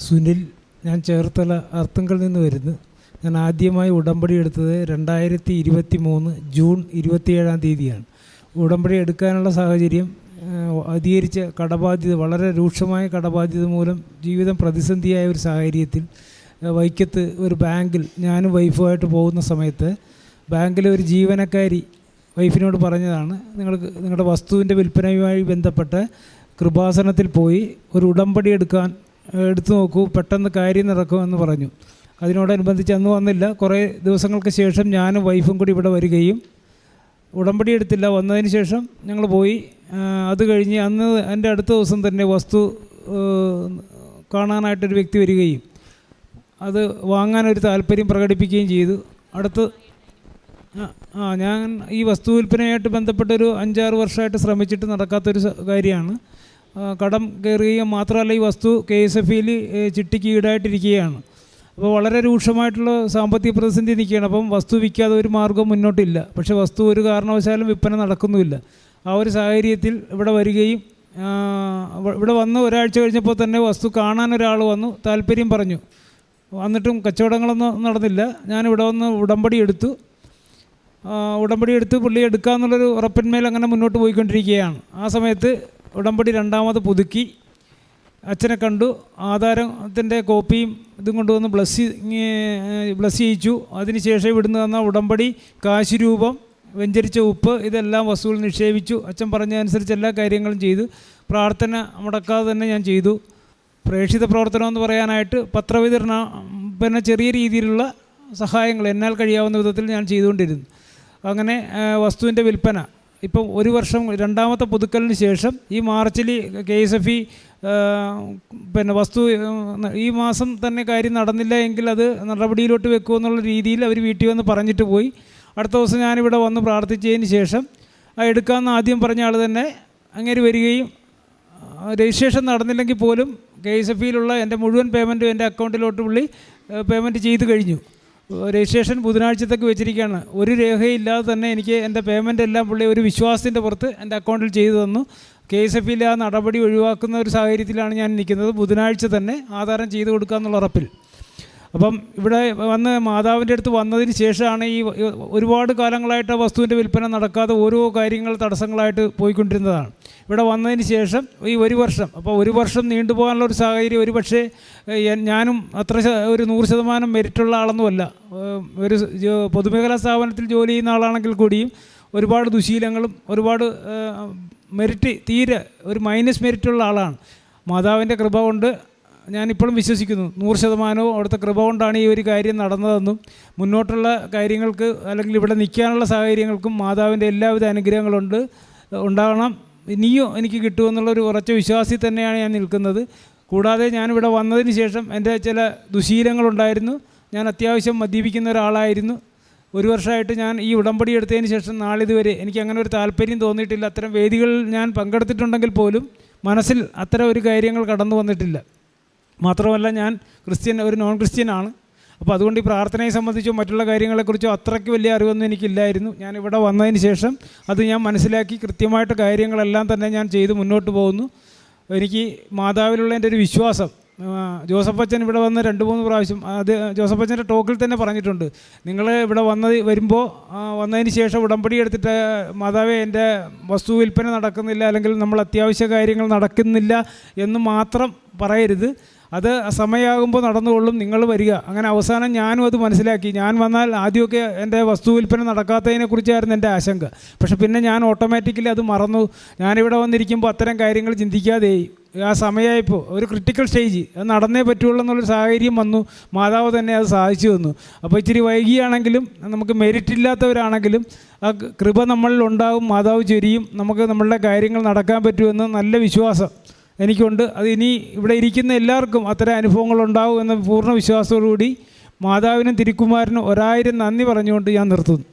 സുനിൽ ഞാൻ ചേർത്തല അർത്തുങ്കൽ നിന്ന് വരുന്നു. ഞാൻ ആദ്യമായി ഉടമ്പടി എടുത്തത് രണ്ടായിരത്തി ഇരുപത്തി മൂന്ന് ജൂൺ ഇരുപത്തിയേഴാം തീയതിയാണ്. ഉടമ്പടി എടുക്കാനുള്ള സാഹചര്യം അധികരിച്ച കടബാധ്യത വളരെ രൂക്ഷമായ കടബാധ്യത മൂലം ജീവിതം പ്രതിസന്ധിയായ ഒരു സാഹചര്യത്തിൽ വൈക്കത്ത് ഒരു ബാങ്കിൽ ഞാനും വൈഫുമായിട്ട് പോകുന്ന സമയത്ത് ബാങ്കിലെ ഒരു ജീവനക്കാരി വൈഫിനോട് പറഞ്ഞതാണ് നിങ്ങൾക്ക് നിങ്ങളുടെ വസ്തുവിന്റെ വിൽപ്പനയുമായി ബന്ധപ്പെട്ട് കൃപാസനത്തിൽ പോയി ഒരു ഉടമ്പടി എടുക്കാൻ എടുത്തു നോക്കൂ പെട്ടെന്ന് കാര്യം നടക്കുമെന്ന് പറഞ്ഞു. അതിനോടനുബന്ധിച്ച് അന്ന് വന്നില്ല. കുറേ ദിവസങ്ങൾക്ക് ശേഷം ഞാനും വൈഫും കൂടി ഇവിടെ വരികയും ഉടമ്പടി എടുത്തില്ല. വന്നതിന് ശേഷം ഞങ്ങൾ പോയി. അത് കഴിഞ്ഞ് അന്ന് എന്റെ അടുത്ത ദിവസം തന്നെ വസ്തു കാണാനായിട്ടൊരു വ്യക്തി വരികയും അത് വാങ്ങാനൊരു താല്പര്യം പ്രകടിപ്പിക്കുകയും ചെയ്തു. അടുത്ത് ആ, ഞാൻ ഈ വസ്തു വിൽപ്പനയായിട്ട് ബന്ധപ്പെട്ടൊരു അഞ്ചാറ് വർഷമായിട്ട് ശ്രമിച്ചിട്ട് നടക്കാത്തൊരു കാര്യമാണ്. കടം കയറുകയും മാത്രമല്ല ഈ വസ്തു കെ എസ് എഫ് ഇയിൽ ചിട്ടിക്ക് ഈടായിട്ടിരിക്കുകയാണ്. അപ്പോൾ വളരെ രൂക്ഷമായിട്ടുള്ള സാമ്പത്തിക പ്രതിസന്ധി നിൽക്കുകയാണ്. അപ്പം വസ്തു വിൽക്കാതെ ഒരു മാർഗം മുന്നോട്ടില്ല. പക്ഷേ വസ്തു ഒരു കാരണവശാലും വിൽപ്പന നടക്കുന്നുമില്ല. ആ ഒരു സാഹചര്യത്തിൽ ഇവിടെ വരികയും ഇവിടെ വന്ന് ഒരാഴ്ച കഴിഞ്ഞപ്പോൾ തന്നെ വസ്തു കാണാൻ ഒരാൾ വന്നു താല്പര്യം പറഞ്ഞു. വന്നിട്ടും കച്ചവടങ്ങളൊന്നും നടന്നില്ല. ഞാനിവിടെ വന്ന് ഉടമ്പടി എടുത്തു. ഉടമ്പടി എടുത്ത് പുള്ളി എടുക്കുക എന്നുള്ളൊരു ഉറപ്പിന്മേൽ അങ്ങനെ മുന്നോട്ട് പോയിക്കൊണ്ടിരിക്കുകയാണ്. ആ സമയത്ത് ഉടമ്പടി രണ്ടാമത് പുതുക്കി. അച്ഛനെ കണ്ടു. ആധാരത്തിന്റെ കോപ്പിയും ഇതും കൊണ്ടുവന്ന് ബ്ലസ് ബ്ലസ് ചെയ്യിച്ചു. അതിനുശേഷം ഇവിടുന്ന് തന്ന ഉടമ്പടി കാശ് രൂപം വെഞ്ചരിച്ച ഉപ്പ് ഇതെല്ലാം വസ്തുവിൽ നിക്ഷേപിച്ചു. അച്ഛൻ പറഞ്ഞതനുസരിച്ച് എല്ലാ കാര്യങ്ങളും ചെയ്തു. പ്രാർത്ഥന മുടക്കാതെ തന്നെ ഞാൻ ചെയ്തു. പ്രേക്ഷിത പ്രവർത്തനം എന്ന് പറയാനായിട്ട് പത്രവിതരണ പിന്നെ ചെറിയ രീതിയിലുള്ള സഹായങ്ങൾ എന്നാൽ കഴിയാവുന്ന വിധത്തിൽ ഞാൻ ചെയ്തുകൊണ്ടിരുന്നു. അങ്ങനെ വസ്തുവിന്റെ വിൽപ്പന. ഇപ്പം ഒരു വർഷം രണ്ടാമത്തെ പുതുക്കലിന് ശേഷം ഈ മാർച്ചിൽ കെ എസ് എഫ് ഇ പിന്നെ വസ്തു ഈ മാസം തന്നെ കാര്യം നടന്നില്ല എങ്കിൽ അത് നടപടിയിലോട്ട് വെക്കുമെന്നുള്ള രീതിയിൽ അവർ വീട്ടിൽ വന്ന് പറഞ്ഞിട്ട് പോയി. അടുത്ത ദിവസം ഞാനിവിടെ വന്ന് പ്രാർത്ഥിച്ചതിന് ശേഷം എടുക്കാമെന്ന് ആദ്യം പറഞ്ഞ ആൾ തന്നെ അങ്ങേര് വരികയും രജിസ്ട്രേഷൻ നടന്നില്ലെങ്കിൽ പോലും കെ എസ് എഫ് ഇയിലുള്ള എന്റെ മുഴുവൻ പേയ്മെന്റും എന്റെ അക്കൗണ്ടിലോട്ട് പുള്ളി പേയ്മെന്റ് ചെയ്ത് കഴിഞ്ഞു. രജിസ്ട്രേഷൻ ബുധനാഴ്ചത്തേക്ക് വെച്ചിരിക്കുകയാണ്. ഒരു രേഖയില്ലാതെ തന്നെ എനിക്ക് എന്റെ പേയ്മെന്റ് എല്ലാം പുള്ളി ഒരു വിശ്വാസത്തിന്റെ പുറത്ത് എന്റെ അക്കൗണ്ടിൽ ചെയ്തു തന്നു. കെ എസ് എഫ് ഇയിലെ ആ നടപടി ഒഴിവാക്കുന്ന ഒരു സാഹചര്യത്തിലാണ് ഞാൻ നിൽക്കുന്നത് ബുധനാഴ്ച തന്നെ ആധാരം ചെയ്തു കൊടുക്കുക എന്നുള്ള ഉറപ്പിൽ. അപ്പം ഇവിടെ വന്ന് മാതാവിന്റെ അടുത്ത് വന്നതിന് ശേഷമാണ് ഈ ഒരുപാട് കാലങ്ങളായിട്ട് വസ്തുവിന്റെ വിൽപ്പന നടക്കാതെ ഓരോ കാര്യങ്ങൾ തടസ്സങ്ങളായിട്ട് പോയിക്കൊണ്ടിരുന്നതാണ്. ഇവിടെ വന്നതിന് ശേഷം ഈ ഒരു വർഷം. അപ്പോൾ ഒരു വർഷം നീണ്ടുപോകാനുള്ള ഒരു സാഹചര്യം ഒരു പക്ഷേ ഞാനും അത്ര ഒരു നൂറ് ശതമാനം മെരിറ്റുള്ള ആളൊന്നുമല്ല ഒരു പൊതുമേഖലാ സ്ഥാപനത്തിൽ ജോലി ചെയ്യുന്ന ആളാണെങ്കിൽ കൂടിയും ഒരുപാട് ദുശീലങ്ങളും ഒരുപാട് മെരിറ്റ് തീരെ ഒരു മൈനസ് മെരിറ്റുള്ള ആളാണ്. മാതാവിന്റെ കൃപ കൊണ്ട് ഞാനിപ്പോഴും വിശ്വസിക്കുന്നു. നൂറ് ശതമാനവും അവിടുത്തെ കൃപ കൊണ്ടാണ് ഈ ഒരു കാര്യം നടന്നതെന്നും മുന്നോട്ടുള്ള കാര്യങ്ങൾക്ക് അല്ലെങ്കിൽ ഇവിടെ നിൽക്കാനുള്ള സാഹചര്യങ്ങൾക്കും മാതാവിന്റെ എല്ലാവിധ അനുഗ്രഹങ്ങളുണ്ട് ഉണ്ടാകണം. ഇനിയും എനിക്ക് കിട്ടുമെന്നുള്ളൊരു ഉറച്ച വിശ്വാസി തന്നെയാണ് ഞാൻ നിൽക്കുന്നത്. കൂടാതെ ഞാനിവിടെ വന്നതിന് ശേഷം എന്റെ ചില ദുശീലങ്ങളുണ്ടായിരുന്നു. ഞാൻ അത്യാവശ്യം മദ്യപിക്കുന്ന ഒരാളായിരുന്നു. ഒരു വർഷമായിട്ട് ഞാൻ ഈ ഉടമ്പടി എടുത്തതിന് ശേഷം നാളിതുവരെ എനിക്ക് അങ്ങനെ ഒരു താല്പര്യം തോന്നിയിട്ടില്ല. അത്തരം വേദികളിൽ ഞാൻ പങ്കെടുത്തിട്ടുണ്ടെങ്കിൽ പോലും മനസ്സിൽ അത്തരം ഒരു കാര്യങ്ങൾ കടന്നു വന്നിട്ടില്ല. മാത്രമല്ല ഞാൻ ക്രിസ്ത്യൻ ഒരു നോൺ ക്രിസ്ത്യനാണ് അപ്പോൾ അതുകൊണ്ട് ഈ പ്രാർത്ഥനയെ സംബന്ധിച്ചോ മറ്റുള്ള കാര്യങ്ങളെക്കുറിച്ചോ അത്രയ്ക്ക് വലിയ അറിവൊന്നും എനിക്കില്ലായിരുന്നു. ഞാൻ ഇവിടെ വന്നതിന് ശേഷം അത് ഞാൻ മനസ്സിലാക്കി കൃത്യമായിട്ട് കാര്യങ്ങളെല്ലാം തന്നെ ഞാൻ ചെയ്ത് മുന്നോട്ട് പോകുന്നു. എനിക്ക് മാതാവിലുള്ള എന്റെ ഒരു വിശ്വാസം ജോസഫ് അച്ഛൻ ഇവിടെ വന്ന് രണ്ട് മൂന്ന് പ്രാവശ്യം അത് ജോസഫ് അച്ഛന്റെ ടോക്കിൽ തന്നെ പറഞ്ഞിട്ടുണ്ട്. നിങ്ങൾ ഇവിടെ വന്നത് വരുമ്പോൾ വന്നതിന് ശേഷം ഉടമ്പടി എടുത്തിട്ട് മാതാവേ എന്റെ വസ്തു വിൽപ്പന നടക്കുന്നില്ല അല്ലെങ്കിൽ നമ്മൾ അത്യാവശ്യ കാര്യങ്ങൾ നടക്കുന്നില്ല എന്ന് മാത്രം പറയരുത്. അത് സമയമാകുമ്പോൾ നടന്നുകൊള്ളും നിങ്ങൾ വരിക. അങ്ങനെ അവസാനം ഞാനും അത് മനസ്സിലാക്കി. ഞാൻ വന്നാൽ ആദ്യമൊക്കെ എന്റെ വസ്തു വിൽപ്പന നടക്കാത്തതിനെക്കുറിച്ചായിരുന്നു എന്റെ ആശങ്ക. പക്ഷെ പിന്നെ ഞാൻ ഓട്ടോമാറ്റിക്കലി അത് മറന്നു. ഞാനിവിടെ വന്നിരിക്കുമ്പോൾ അത്തരം കാര്യങ്ങൾ ചിന്തിക്കാതെയായി ആ സമയമായപ്പോൾ ഒരു ക്രിട്ടിക്കൽ സ്റ്റേജ് അത് നടന്നേ പറ്റുള്ളൂ എന്നുള്ളൊരു സാഹചര്യം വന്നു. മാതാവ് തന്നെ അത് സാധിച്ചു തന്നു. അപ്പോൾ ഇച്ചിരി വൈകിയാണെങ്കിലും നമുക്ക് മെരിറ്റ് ഇല്ലാത്തവരാണെങ്കിലും ആ കൃപ നമ്മളിൽ ഉണ്ടാകും മാതാവ് ചൊരിയും. നമുക്ക് നമ്മളുടെ കാര്യങ്ങൾ നടക്കാൻ പറ്റുമെന്ന് നല്ല വിശ്വാസം. എനിക്കുണ്ട്. അത് ഇനി ഇവിടെ ഇരിക്കുന്ന എല്ലാവർക്കും അത്തരം അനുഭവങ്ങൾ ഉണ്ടാവും എന്ന പൂർണ വിശ്വാസത്തോടുകൂടി മാതാവിനും തിരുക്കുമാരനും ഒരായിരം നന്ദി പറഞ്ഞുകൊണ്ട് ഞാൻ നിർത്തുന്നു.